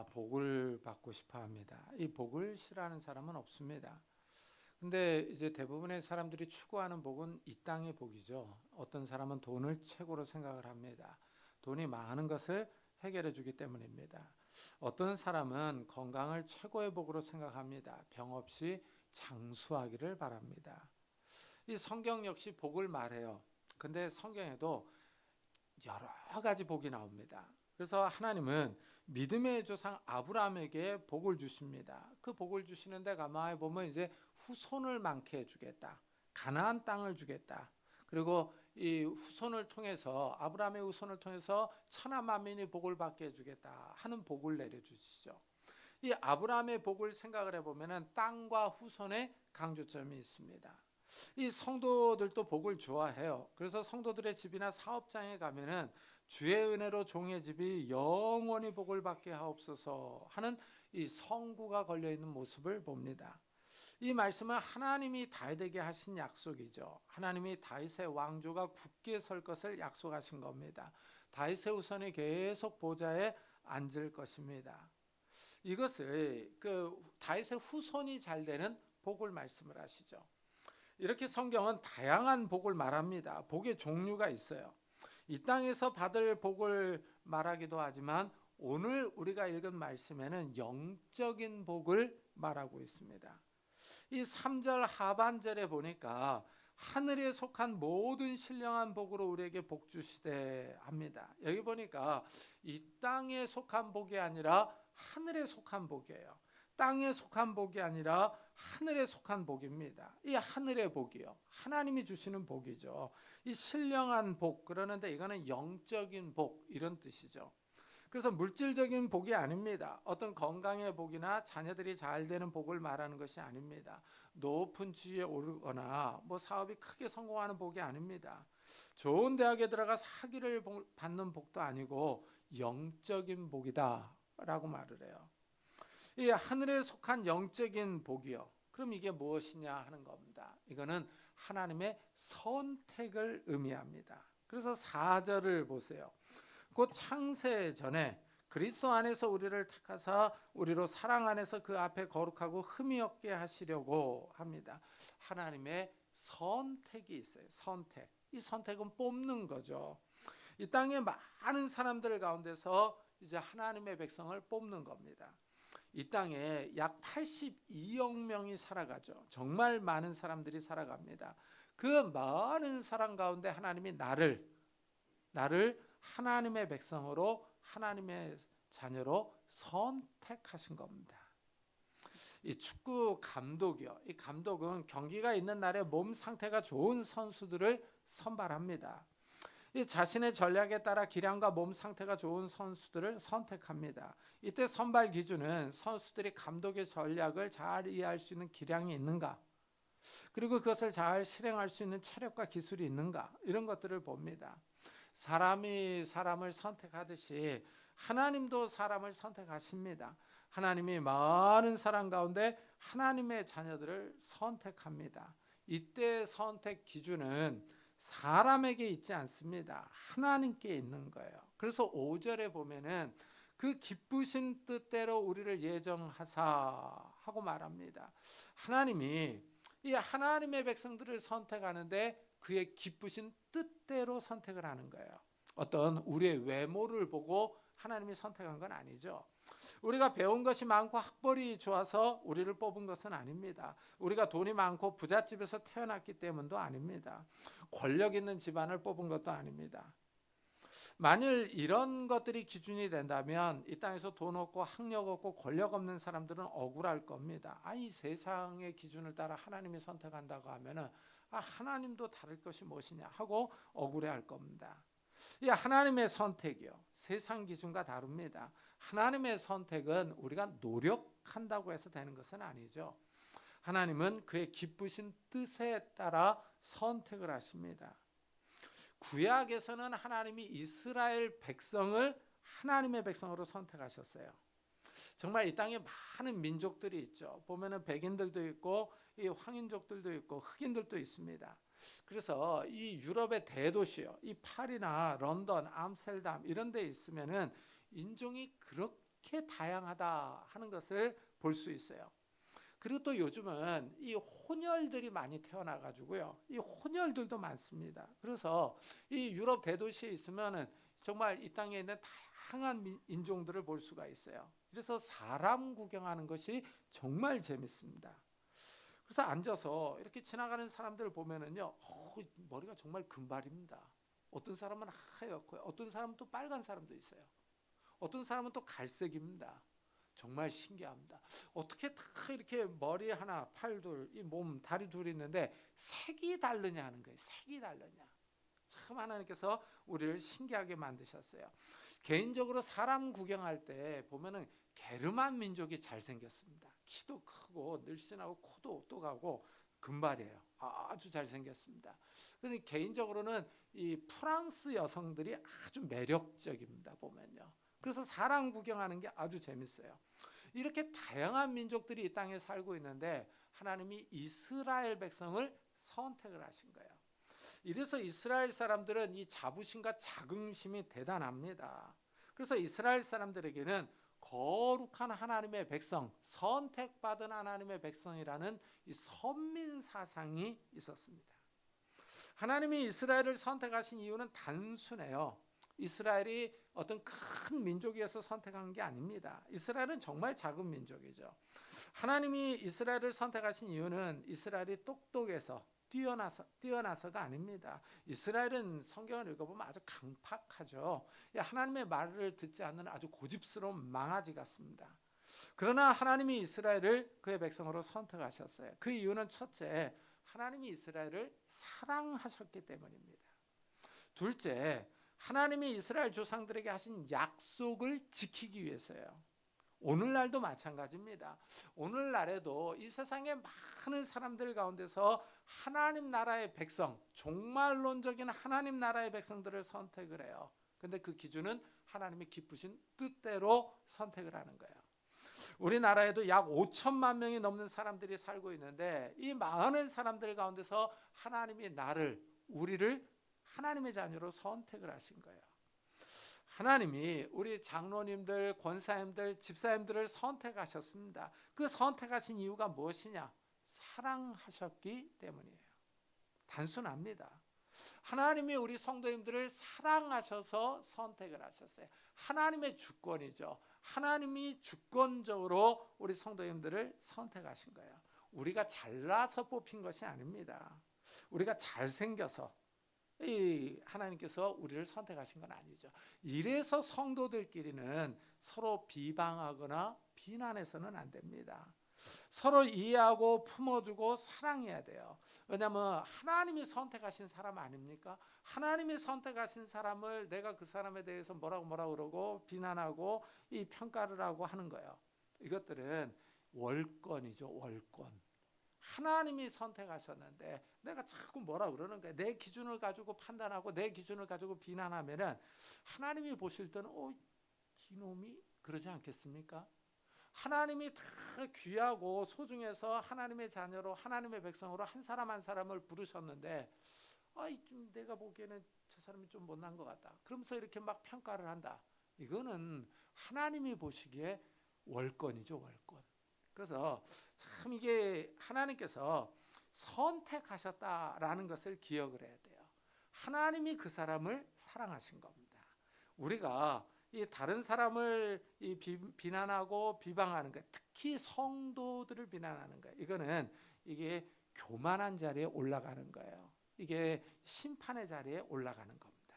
다 복을 받고 싶어 합니다. 이 복을 싫어하는 사람은 없습니다. 근데 이제 대부분의 사람들이 추구하는 복은 이 땅의 복이죠. 어떤 사람은 돈을 최고로 생각을 합니다. 돈이 많은 것을 해결해 주기 때문입니다. 어떤 사람은 건강을 최고의 복으로 생각합니다. 병 없이 장수하기를 바랍니다. 이 성경 역시 복을 말해요. 근데 성경에도 여러 가지 복이 나옵니다. 그래서 하나님은 믿음의 조상 아브라함에게 복을 주십니다. 그 복을 주시는데 가만히 보면 이제 후손을 많게 해주겠다. 가나안 땅을 주겠다. 그리고 이 후손을 통해서 아브라함의 후손을 통해서 천하 만민이 복을 받게 해주겠다 하는 복을 내려주시죠. 이 아브라함의 복을 생각을 해보면은 땅과 후손의 강조점이 있습니다. 이 성도들도 복을 좋아해요. 그래서 성도들의 집이나 사업장에 가면은 주의 은혜로 종의 집이 영원히 복을 받게 하옵소서 하는 이 성구가 걸려 있는 모습을 봅니다. 이 말씀은 하나님이 다윗에게 하신 약속이죠. 하나님이 다윗의 왕조가 굳게 설 것을 약속하신 겁니다. 다윗의 후손이 계속 보좌에 앉을 것입니다. 이것을 그 다윗의 후손이 잘 되는 복을 말씀을 하시죠. 이렇게 성경은 다양한 복을 말합니다. 복의 종류가 있어요. 이 땅에서 받을 복을 말하기도 하지만 오늘 우리가 읽은 말씀에는 영적인 복을 말하고 있습니다. 이 3절 하반절에 보니까 하늘에 속한 모든 신령한 복으로 우리에게 복 주시되 합니다. 여기 보니까 이 땅에 속한 복이 아니라 하늘에 속한 복이에요. 땅에 속한 복이 아니라 하늘에 속한 복입니다. 이 하늘의 복이요. 하나님이 주시는 복이죠. 이 신령한 복 그러는데 이거는 영적인 복 이런 뜻이죠. 그래서 물질적인 복이 아닙니다. 어떤 건강의 복이나 자녀들이 잘 되는 복을 말하는 것이 아닙니다. 높은 지위에 오르거나 뭐 사업이 크게 성공하는 복이 아닙니다. 좋은 대학에 들어가 사기를 받는 복도 아니고 영적인 복이다라고 말을 해요. 이 하늘에 속한 영적인 복이요. 그럼 이게 무엇이냐 하는 겁니다. 이거는 하나님의 선택을 의미합니다. 그래서 4절을 보세요. 곧 창세 전에 그리스도 안에서 우리를 택하사 우리로 사랑 안에서 그 앞에 거룩하고 흠이 없게 하시려고 합니다. 하나님의 선택이 있어요. 선택. 이 선택은 뽑는 거죠. 이 땅에 많은 사람들 가운데서 이제 하나님의 백성을 뽑는 겁니다. 이 땅에 약 82억 명이 살아가죠. 정말 많은 사람들이 살아갑니다. 그 많은 사람 가운데 하나님이 나를 나를 하나님의 백성으로 하나님의 자녀로 선택하신 겁니다. 이 축구 감독이요. 이 감독은 경기가 있는 날에 몸 상태가 좋은 선수들을 선발합니다. 이 자신의 전략에 따라 기량과 몸 상태가 좋은 선수들을 선택합니다. 이때 선발 기준은 선수들이 감독의 전략을 잘 이해할 수 있는 기량이 있는가, 그리고 그것을 잘 실행할 수 있는 체력과 기술이 있는가 이런 것들을 봅니다. 사람이 사람을 선택하듯이 하나님도 사람을 선택하십니다. 하나님이 많은 사람 가운데 하나님의 자녀들을 선택합니다. 이때 선택 기준은 사람에게 있지 않습니다. 하나님께 있는 거예요. 그래서 5절에 보면은 그 기쁘신 뜻대로 우리를 예정하사 하고 말합니다. 하나님이 이 하나님의 백성들을 선택하는데 그의 기쁘신 뜻대로 선택을 하는 거예요. 어떤 우리의 외모를 보고 하나님이 선택한 건 아니죠. 우리가 배운 것이 많고 학벌이 좋아서 우리를 뽑은 것은 아닙니다. 우리가 돈이 많고 부잣집에서 태어났기 때문도 아닙니다. 권력 있는 집안을 뽑은 것도 아닙니다. 만일 이런 것들이 기준이 된다면 이 땅에서 돈 없고 학력 없고 권력 없는 사람들은 억울할 겁니다. 아, 이 세상의 기준을 따라 하나님이 선택한다고 하면은 아, 하나님도 다를 것이 무엇이냐 하고 억울해할 겁니다. 이 하나님의 선택이요. 세상 기준과 다릅니다. 하나님의 선택은 우리가 노력한다고 해서 되는 것은 아니죠. 하나님은 그의 기쁘신 뜻에 따라 선택을 하십니다. 구약에서는 하나님이 이스라엘 백성을 하나님의 백성으로 선택하셨어요. 정말 이 땅에 많은 민족들이 있죠. 보면은 백인들도 있고 이 황인족들도 있고 흑인들도 있습니다. 그래서 이 유럽의 대도시요, 이 파리나 런던, 암스테르담 이런 데 있으면은 인종이 그렇게 다양하다 하는 것을 볼 수 있어요. 그리고 또 요즘은 이 혼혈들이 많이 태어나 가지고요. 이 혼혈들도 많습니다. 그래서 이 유럽 대도시에 있으면은 정말 이 땅에 있는 다양한 민- 인종들을 볼 수가 있어요. 그래서 사람 구경하는 것이 정말 재밌습니다. 그래서 앉아서 이렇게 지나가는 사람들을 보면은요, 어, 머리가 정말 금발입니다. 어떤 사람은 하얗고, 어떤 사람은 또 빨간 사람도 있어요. 어떤 사람은 또 갈색입니다. 정말 신기합니다. 어떻게 다 이렇게 머리 하나, 팔 둘, 이 몸, 다리 둘 있는데 색이 다르냐 하는 거예요. 색이 다르냐. 참 하나님께서 우리를 신기하게 만드셨어요. 개인적으로 사람 구경할 때 보면은 게르만 민족이 잘 생겼습니다. 키도 크고 늘씬하고 코도 똑하고 금발이에요. 아주 잘 생겼습니다. 근데 개인적으로는 이 프랑스 여성들이 아주 매력적입니다. 보면요. 그래서 사람 구경하는 게 아주 재밌어요. 이렇게 다양한 민족들이 이 땅에 살고 있는데 하나님이 이스라엘 백성을 선택을 하신 거예요. 이래서 이스라엘 사람들은 이 자부심과 자긍심이 대단합니다. 그래서 이스라엘 사람들에게는 거룩한 하나님의 백성, 선택받은 하나님의 백성이라는 이 선민 사상이 있었습니다. 하나님이 이스라엘을 선택하신 이유는 단순해요. 이스라엘이 어떤 큰 민족이어서 선택한 게 아닙니다. 이스라엘은 정말 작은 민족이죠. 하나님이 이스라엘을 선택하신 이유는 이스라엘이 똑똑해서 뛰어나서 뛰어나서가 아닙니다. 이스라엘은 성경을 읽어보면 아주 강팍하죠. 하나님의 말을 듣지 않는 아주 고집스러운 망아지 같습니다. 그러나 하나님이 이스라엘을 그의 백성으로 선택하셨어요. 그 이유는 첫째, 하나님이 이스라엘을 사랑하셨기 때문입니다. 둘째, 하나님이 이스라엘 조상들에게 하신 약속을 지키기 위해서요. 오늘날도 마찬가지입니다. 오늘날에도 이 세상의 많은 사람들 가운데서 하나님 나라의 백성, 종말론적인 하나님 나라의 백성들을 선택을 해요. 근데 그 기준은 하나님이 기쁘신 뜻대로 선택을 하는 거예요. 우리나라에도 약 5천만 명이 넘는 사람들이 살고 있는데 이 많은 사람들 가운데서 하나님이 나를 우리를 하나님의 자녀로 선택을 하신 거예요. 하나님이 우리 장로님들, 권사님들, 집사님들을 선택하셨습니다. 그 선택하신 이유가 무엇이냐? 사랑하셨기 때문이에요. 단순합니다. 하나님이 우리 성도님들을 사랑하셔서 선택을 하셨어요. 하나님의 주권이죠. 하나님이 주권적으로 우리 성도님들을 선택하신 거예요. 우리가 잘나서 뽑힌 것이 아닙니다. 우리가 잘생겨서 이 하나님께서 우리를 선택하신 건 아니죠. 이래서 성도들끼리는 서로 비방하거나 비난해서는 안 됩니다. 서로 이해하고 품어주고 사랑해야 돼요. 왜냐하면 하나님이 선택하신 사람 아닙니까? 하나님이 선택하신 사람을 내가 그 사람에 대해서 뭐라고 뭐라고 그러고 비난하고 이 평가를 하고 하는 거예요. 이것들은 월권이죠, 월권. 하나님이 선택하셨는데 내가 자꾸 뭐라 그러는 거야. 내 기준을 가지고 판단하고 내 기준을 가지고 비난하면은 하나님이 보실 때는 어, 이놈이 그러지 않겠습니까? 하나님이 다 귀하고 소중해서 하나님의 자녀로 하나님의 백성으로 한 사람 한 사람을 부르셨는데 아이 좀 내가 보기에는 저 사람이 좀 못난 것 같다. 그러면서 이렇게 막 평가를 한다. 이거는 하나님이 보시기에 월권이죠, 월권. 그래서 참 이게 하나님께서 선택하셨다라는 것을 기억을 해야 돼요. 하나님이 그 사람을 사랑하신 겁니다. 우리가 이 다른 사람을 이 비, 비난하고 비방하는 것, 특히 성도들을 비난하는 것, 이거는 이게 교만한 자리에 올라가는 거예요. 이게 심판의 자리에 올라가는 겁니다.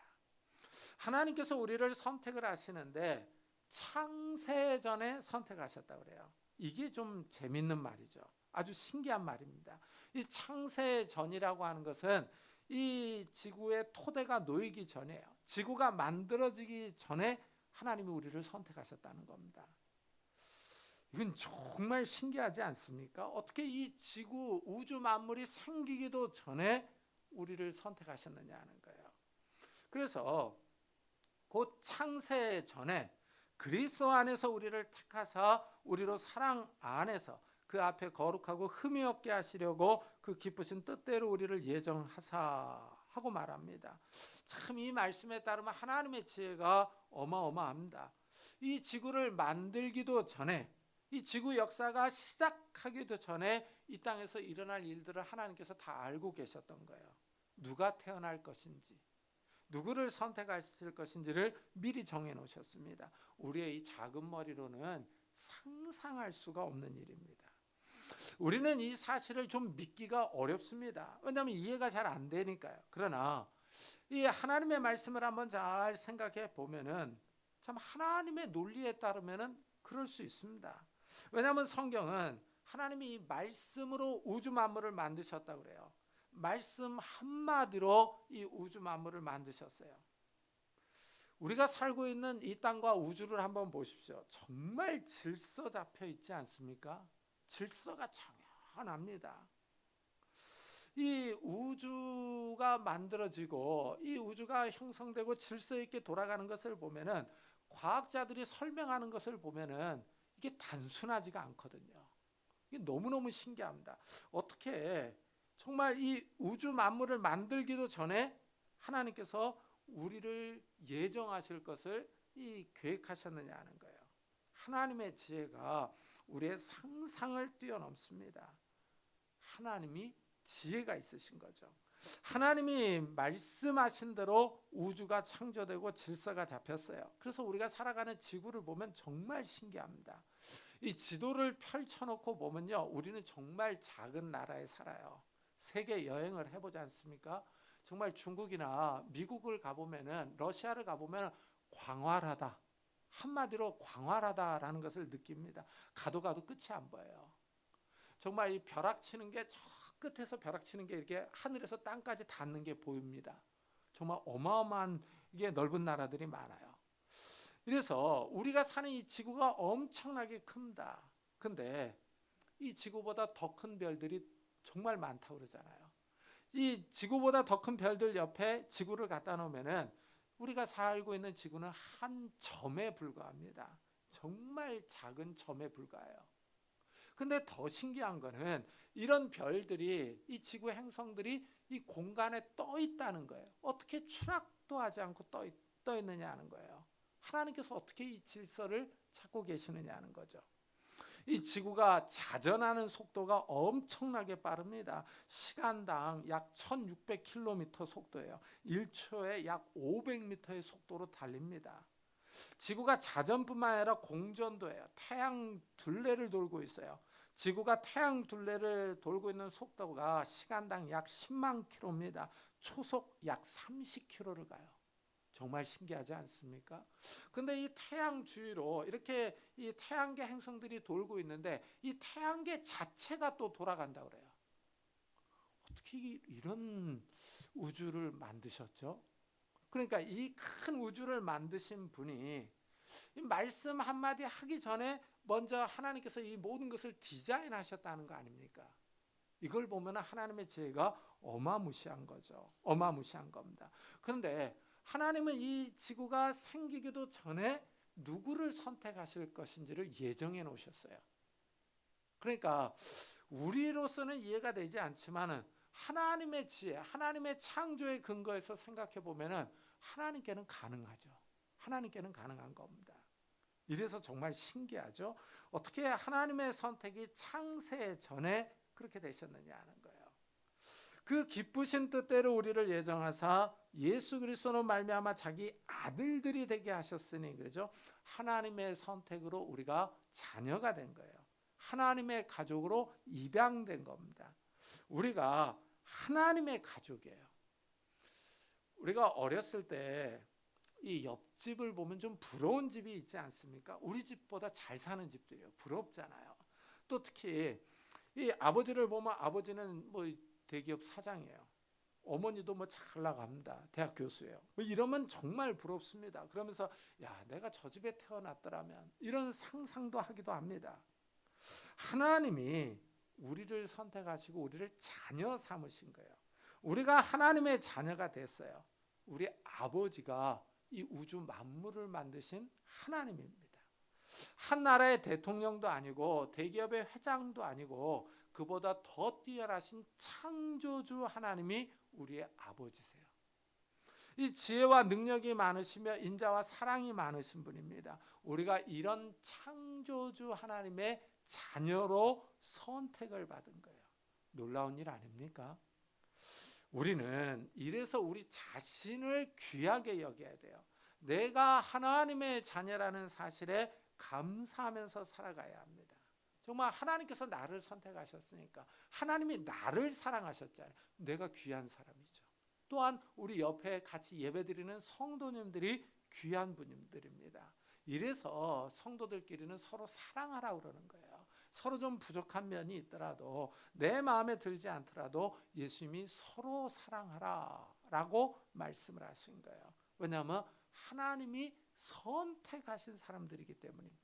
하나님께서 우리를 선택을 하시는데 창세 전에 선택하셨다 그래요. 이게 좀 재밌는 말이죠. 아주 신기한 말입니다. 이 창세 전이라고 하는 것은 이 지구의 토대가 놓이기 전에요. 지구가 만들어지기 전에 하나님이 우리를 선택하셨다는 겁니다. 이건 정말 신기하지 않습니까? 어떻게 이 지구 우주 만물이 생기기도 전에 우리를 선택하셨느냐 하는 거예요. 그래서 곧 창세 전에 그리스도 안에서 우리를 택하사 우리로 사랑 안에서 그 앞에 거룩하고 흠이 없게 하시려고 그 기쁘신 뜻대로 우리를 예정하사 하고 말합니다. 참 이 말씀에 따르면 하나님의 지혜가 어마어마합니다. 이 지구를 만들기도 전에 이 지구 역사가 시작하기도 전에 이 땅에서 일어날 일들을 하나님께서 다 알고 계셨던 거예요. 누가 태어날 것인지, 누구를 선택하실 것인지를 미리 정해 놓으셨습니다. 우리의 이 작은 머리로는 상상할 수가 없는 일입니다. 우리는 이 사실을 좀 믿기가 어렵습니다. 왜냐하면 이해가 잘 안 되니까요. 그러나 이 하나님의 말씀을 한번 잘 생각해 보면은 참 하나님의 논리에 따르면은 그럴 수 있습니다. 왜냐하면 성경은 하나님이 이 말씀으로 우주 만물을 만드셨다 그래요. 말씀 한마디로 이 우주 만물을 만드셨어요. 우리가 살고 있는 이 땅과 우주를 한번 보십시오. 정말 질서 잡혀 있지 않습니까? 질서가 정연합니다. 이 우주가 만들어지고 이 우주가 형성되고 질서 있게 돌아가는 것을 보면은 과학자들이 설명하는 것을 보면은 이게 단순하지가 않거든요. 이게 너무너무 신기합니다. 어떻게 정말 이 우주 만물을 만들기도 전에 하나님께서 우리를 예정하실 것을 이 계획하셨느냐 하는 거예요. 하나님의 지혜가 우리의 상상을 뛰어넘습니다. 하나님이 지혜가 있으신 거죠. 하나님이 말씀하신 대로 우주가 창조되고 질서가 잡혔어요. 그래서 우리가 살아가는 지구를 보면 정말 신기합니다. 이 지도를 펼쳐놓고 보면요, 우리는 정말 작은 나라에 살아요. 세계 여행을 해보지 않습니까? 정말 중국이나 미국을 가보면은 러시아를 가보면 광활하다. 한마디로 광활하다라는 것을 느낍니다. 가도 가도 끝이 안 보여요. 정말 이 벼락 치는 게 저 끝에서 벼락 치는 게 이렇게 하늘에서 땅까지 닿는 게 보입니다. 정말 어마어마한 게 넓은 나라들이 많아요. 그래서 우리가 사는 이 지구가 엄청나게 큽니다. 근데 이 지구보다 더 큰 별들이 정말 많다고 그러잖아요. 이 지구보다 더 큰 별들 옆에 지구를 갖다 놓으면은 우리가 살고 있는 지구는 한 점에 불과합니다. 정말 작은 점에 불과해요. 근데 더 신기한 거는 이런 별들이 이 지구 행성들이 이 공간에 떠 있다는 거예요. 어떻게 추락도 하지 않고 떠, 있, 떠 있느냐 하는 거예요. 하나님께서 어떻게 이 질서를 찾고 계시느냐 하는 거죠. 이 지구가 자전하는 속도가 엄청나게 빠릅니다. 시간당 약 1600km 속도예요. 1초에 약 500m의 속도로 달립니다. 지구가 자전뿐만 아니라 공전도 해요. 태양 둘레를 돌고 있어요. 지구가 태양 둘레를 돌고 있는 속도가 시간당 약 10만 킬로입니다. 초속 약 30km를 가요. 정말 신기하지 않습니까? 근데 이 태양 주위로 이렇게 이 태양계 행성들이 돌고 있는데 이 태양계 자체가 또 돌아간다 그래요. 어떻게 이런 우주를 만드셨죠? 그러니까 이 큰 우주를 만드신 분이 말씀 한마디 하기 전에 먼저 하나님께서 이 모든 것을 디자인하셨다는 거 아닙니까? 이걸 보면 하나님의 지혜가 어마무시한 거죠. 어마무시한 겁니다. 그런데 하나님은 이 지구가 생기기도 전에 누구를 선택하실 것인지를 예정해 놓으셨어요. 그러니까 우리로서는 이해가 되지 않지만은 하나님의 지혜, 하나님의 창조의 근거에서 생각해 보면은 하나님께는 가능하죠. 하나님께는 가능한 겁니다. 이래서 정말 신기하죠. 어떻게 하나님의 선택이 창세 전에 그렇게 되셨느냐 하는 거예요. 그 기쁘신 뜻대로 우리를 예정하사 예수 그리스도로 말미암아 자기 아들들이 되게 하셨으니 그죠? 하나님의 선택으로 우리가 자녀가 된 거예요. 하나님의 가족으로 입양된 겁니다. 우리가 하나님의 가족이에요. 우리가 어렸을 때 이 옆집을 보면 좀 부러운 집이 있지 않습니까? 우리 집보다 잘 사는 집들이요. 부럽잖아요. 또 특히 이 아버지를 보면 아버지는 뭐 대기업 사장이에요. 어머니도 뭐 잘 나갑니다. 대학 교수예요. 뭐 이러면 정말 부럽습니다. 그러면서 야 내가 저 집에 태어났더라면 이런 상상도 하기도 합니다. 하나님이 우리를 선택하시고 우리를 자녀 삼으신 거예요. 우리가 하나님의 자녀가 됐어요. 우리 아버지가 이 우주 만물을 만드신 하나님입니다. 한 나라의 대통령도 아니고 대기업의 회장도 아니고 그보다 더 뛰어나신 창조주 하나님이 우리의 아버지세요. 이 지혜와 능력이 많으시며 인자와 사랑이 많으신 분입니다. 우리가 이런 창조주 하나님의 자녀로 선택을 받은 거예요. 놀라운 일 아닙니까? 우리는 이래서 우리 자신을 귀하게 여겨야 돼요. 내가 하나님의 자녀라는 사실에 감사하면서 살아가야 합니다. 정말 하나님께서 나를 선택하셨으니까 하나님이 나를 사랑하셨잖아요. 내가 귀한 사람이죠. 또한 우리 옆에 같이 예배드리는 성도님들이 귀한 분들입니다. 이래서 성도들끼리는 서로 사랑하라 그러는 거예요. 서로 좀 부족한 면이 있더라도 내 마음에 들지 않더라도 예수님이 서로 사랑하라라고 말씀을 하신 거예요. 왜냐하면 하나님이 선택하신 사람들이기 때문입니다.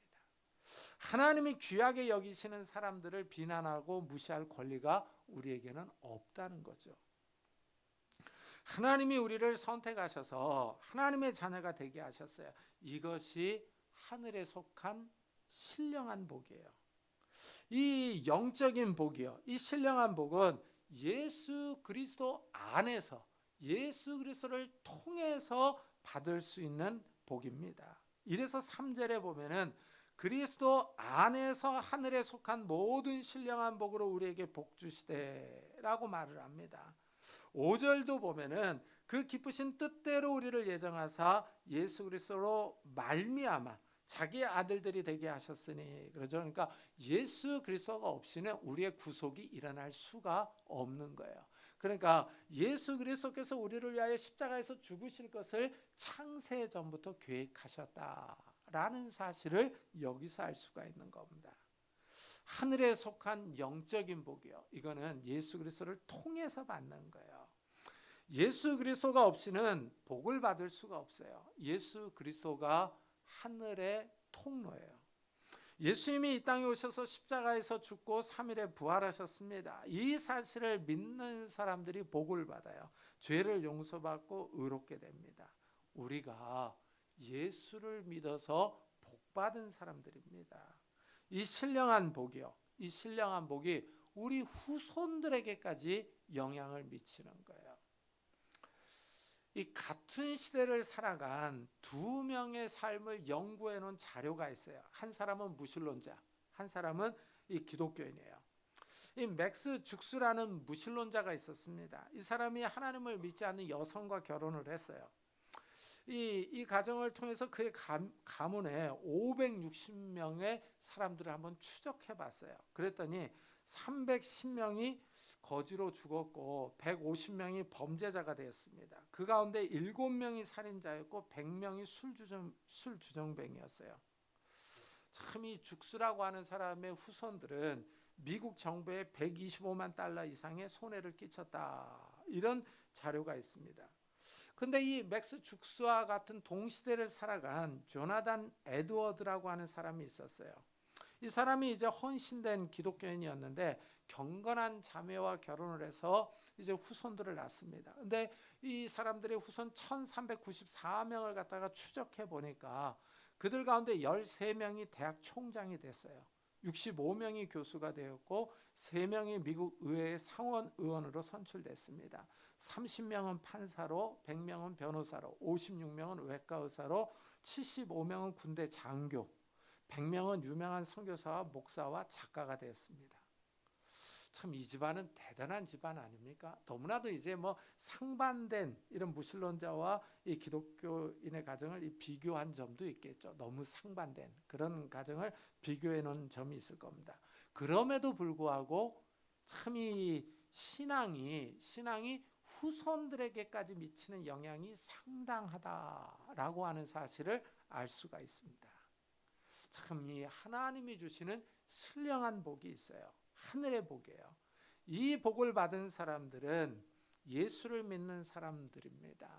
하나님이 귀하게 여기시는 사람들을 비난하고 무시할 권리가 우리에게는 없다는 거죠. 하나님이 우리를 선택하셔서 하나님의 자녀가 되게 하셨어요. 이것이 하늘에 속한 신령한 복이에요. 이 영적인 복이요. 이 신령한 복은 예수 그리스도 안에서 예수 그리스도를 통해서 받을 수 있는 복입니다. 이래서 3절에 보면은 그리스도 안에서 하늘에 속한 모든 신령한 복으로 우리에게 복 주시되라고 말을 합니다. 5절도 보면은 그 기쁘신 뜻대로 우리를 예정하사 예수 그리스도로 말미암아 자기 아들들이 되게 하셨으니 그러죠. 그러니까 예수 그리스도가 없이는 우리의 구속이 일어날 수가 없는 거예요. 그러니까 예수 그리스도께서 우리를 위하여 십자가에서 죽으실 것을 창세 전부터 계획하셨다 라는 사실을 여기서 알 수가 있는 겁니다. 하늘에 속한 영적인 복이요. 이거는 예수 그리스도를 통해서 받는 거예요. 예수 그리스도가 없이는 복을 받을 수가 없어요. 예수 그리스도가 하늘의 통로예요. 예수님이 이 땅에 오셔서 십자가에서 죽고 3일에 부활하셨습니다. 이 사실을 믿는 사람들이 복을 받아요. 죄를 용서받고 의롭게 됩니다. 우리가 예수를 믿어서 복 받은 사람들입니다. 이 신령한 복이요. 이 신령한 복이 우리 후손들에게까지 영향을 미치는 거예요. 이 같은 시대를 살아간 두 명의 삶을 연구해 놓은 자료가 있어요. 한 사람은 무신론자, 한 사람은 이 기독교인이에요. 이 맥스 죽수라는 무신론자가 있었습니다. 이 사람이 하나님을 믿지 않는 여성과 결혼을 했어요. 이, 이 가정을 통해서 그의 감, 가문에 560명의 사람들을 한번 추적해 봤어요. 그랬더니 310명이 거지로 죽었고 150명이 범죄자가 되었습니다. 그 가운데 7명이 살인자였고 100명이 술주정 술주정뱅이었어요. 참 이 죽수라고 하는 사람의 후손들은 미국 정부에 125만 달러 이상의 손해를 끼쳤다. 이런 자료가 있습니다. 근데 이 맥스 죽수와 같은 동시대를 살아간 조나단 에드워드라고 하는 사람이 있었어요. 이 사람이 이제 헌신된 기독교인이었는데 경건한 자매와 결혼을 해서 이제 후손들을 낳습니다. 근데 이 사람들의 후손 1394명을 갖다가 추적해 보니까 그들 가운데 13명이 대학 총장이 됐어요. 65명이 교수가 되었고 3명이 미국 의회의 상원 의원으로 선출됐습니다. 30명은 판사로, 100명은 변호사로, 56명은 외과 의사로, 75명은 군대 장교, 100명은 유명한 선교사와 목사와 작가가 되었습니다. 참 이 집안은 대단한 집안 아닙니까? 너무나도 이제 뭐 상반된 이런 무신론자와 이 기독교인의 가정을 비교한 점도 있겠죠. 너무 상반된 그런 가정을 비교해 놓은 점이 있을 겁니다. 그럼에도 불구하고 참이 신앙이 신앙이 후손들에게까지 미치는 영향이 상당하다라고 하는 사실을 알 수가 있습니다. 참 이 하나님이 주시는 신령한 복이 있어요. 하늘의 복이에요. 이 복을 받은 사람들은 예수를 믿는 사람들입니다.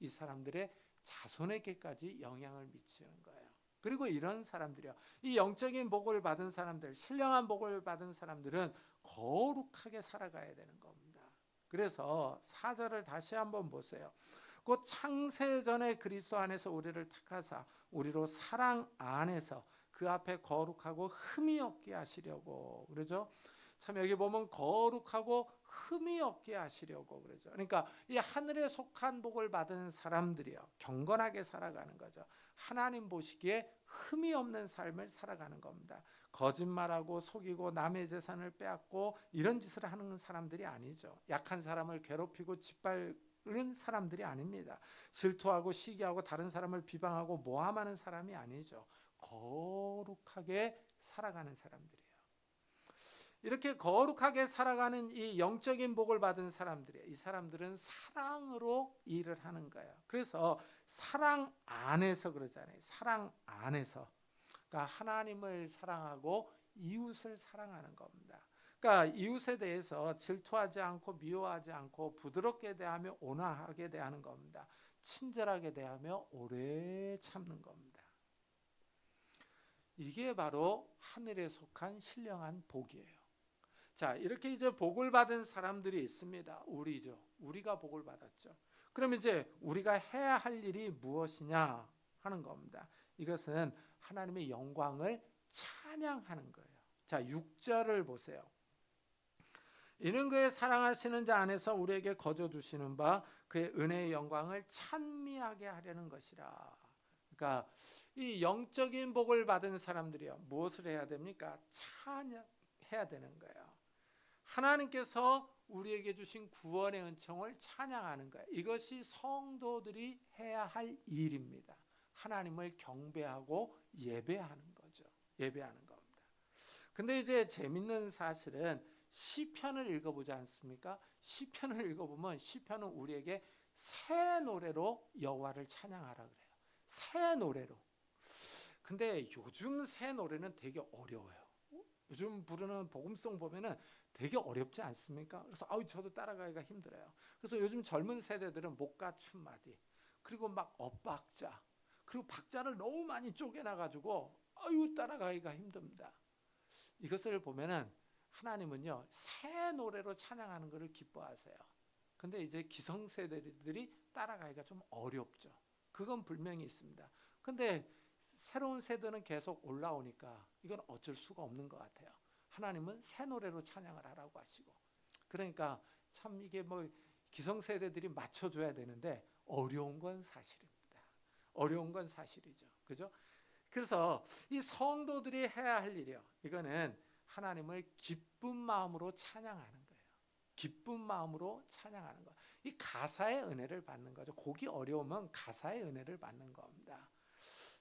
이 사람들의 자손에게까지 영향을 미치는 거예요. 그리고 이런 사람들이요. 이 영적인 복을 받은 사람들, 신령한 복을 받은 사람들은 거룩하게 살아가야 되는 겁니다. 그래서 사절을 다시 한번 보세요. 곧 창세전에 그리스도 안에서 우리를 택하사 우리로 사랑 안에서 그 앞에 거룩하고 흠이 없게 하시려고 그러죠. 참 여기 보면 거룩하고 흠이 없게 하시려고 그러죠. 그러니까 이 하늘에 속한 복을 받은 사람들이요 경건하게 살아가는 거죠. 하나님 보시기에 흠이 없는 삶을 살아가는 겁니다. 거짓말하고 속이고 남의 재산을 빼앗고 이런 짓을 하는 사람들이 아니죠. 약한 사람을 괴롭히고 짓밟는 사람들이 아닙니다. 질투하고 시기하고 다른 사람을 비방하고 모함하는 사람이 아니죠. 거룩하게 살아가는 사람들이에요. 이렇게 거룩하게 살아가는 이 영적인 복을 받은 사람들이에요. 이 사람들은 사랑으로 일을 하는 거예요. 그래서 사랑 안에서 그러잖아요. 사랑 안에서. 그러니까 하나님을 사랑하고 이웃을 사랑하는 겁니다. 그러니까 이웃에 대해서 질투하지 않고 미워하지 않고 부드럽게 대하며 온화하게 대하는 겁니다. 친절하게 대하며 오래 참는 겁니다. 이게 바로 하늘에 속한 신령한 복이에요. 자, 이렇게 이제 복을 받은 사람들이 있습니다. 우리죠. 우리가 복을 받았죠. 그럼 이제 우리가 해야 할 일이 무엇이냐 하는 겁니다. 이것은 하나님의 영광을 찬양하는 거예요. 자, 6절을 보세요. 이는 그의 사랑하시는 자 안에서 우리에게 거저 주시는 바 그의 은혜의 영광을 찬미하게 하려는 것이라. 그러니까 이 영적인 복을 받은 사람들이요. 무엇을 해야 됩니까? 찬양해야 되는 거예요. 하나님께서 우리에게 주신 구원의 은총을 찬양하는 거예요. 이것이 성도들이 해야 할 일입니다. 하나님을 경배하고 예배하는 거죠. 예배하는 겁니다. 근데 이제 재밌는 사실은 시편을 읽어보지 않습니까? 시편을 읽어보면 시편은 우리에게 새 노래로 여호와를 찬양하라 그래요. 새 노래로. 근데 요즘 새 노래는 되게 어려워요. 요즘 부르는 복음송 보면은 되게 어렵지 않습니까? 그래서 아우 저도 따라가기가 힘들어요. 그래서 요즘 젊은 세대들은 목가 춤마디 그리고 막 엇박자 그리고 박자를 너무 많이 쪼개놔 가지고 아유 따라가기가 힘듭니다. 이것을 보면은 하나님은요 새 노래로 찬양하는 것을 기뻐하세요. 근데 이제 기성세대들이 따라가기가 좀 어렵죠. 그건 분명히 있습니다. 근데 새로운 세대는 계속 올라오니까 이건 어쩔 수가 없는 것 같아요. 하나님은 새 노래로 찬양을 하라고 하시고 그러니까 참 이게 뭐 기성세대들이 맞춰줘야 되는데 어려운 건 사실입니다. 어려운 건 사실이죠. 그죠? 그래서 이 성도들이 해야 할 일이요. 이거는 하나님을 기쁜 마음으로 찬양하는 거예요. 기쁜 마음으로 찬양하는 거. 이 가사의 은혜를 받는 거죠. 곡이 어려우면 가사의 은혜를 받는 겁니다.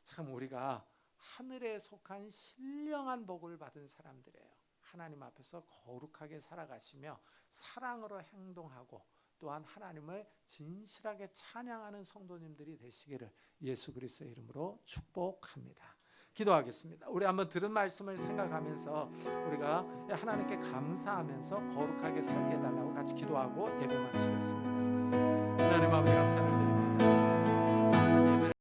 참 우리가 하늘에 속한 신령한 복을 받은 사람들이에요. 하나님 앞에서 거룩하게 살아가시며 사랑으로 행동하고 또한 하나님을 진실하게 찬양하는 성도님들이 되시기를 예수 그리스도의 이름으로 축복합니다. 기도하겠습니다. 우리 한번 들은 말씀을 생각하면서 우리가 하나님께 감사하면서 거룩하게 살게 해달라고 같이 기도하고 예배 마치겠습니다.